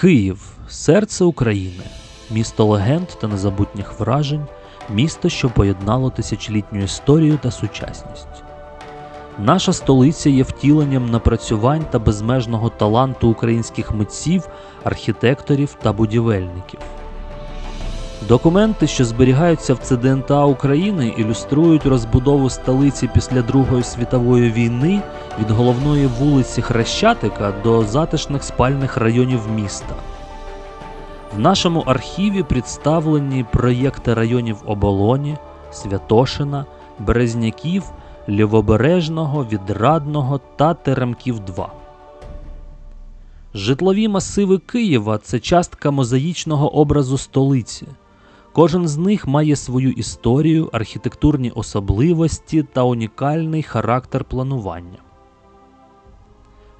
Київ серце України, місто легенд та незабутніх вражень, місто, що поєднало тисячолітню історію та сучасність. Наша столиця є втіленням напрацювань та безмежного таланту українських митців, архітекторів та будівельників. Документи, що зберігаються в ЦДНТА України, ілюструють розбудову столиці після Другої світової війни від головної вулиці Хрещатика до затишних спальних районів міста. В нашому архіві представлені проєкти районів Оболоні, Святошина, Березняків, Лівобережного, Відрадного та Теремків 2. Житлові масиви Києва це частка мозаїчного образу столиці. Кожен з них має свою історію, архітектурні особливості та унікальний характер планування.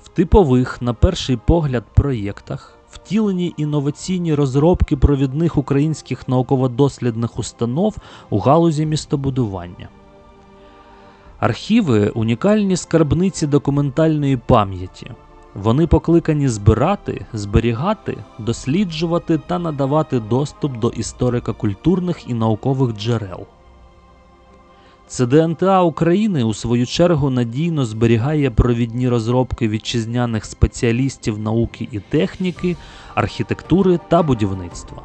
В типових, на перший погляд, проєктах втілені інноваційні розробки провідних українських науково-дослідних установ у галузі містобудування. Архіви унікальні скарбниці документальної пам'яті. Вони покликані збирати, зберігати, досліджувати та надавати доступ до історико-культурних і наукових джерел. ЦДНТА України у свою чергу надійно зберігає провідні розробки вітчизняних спеціалістів науки і техніки, архітектури та будівництва.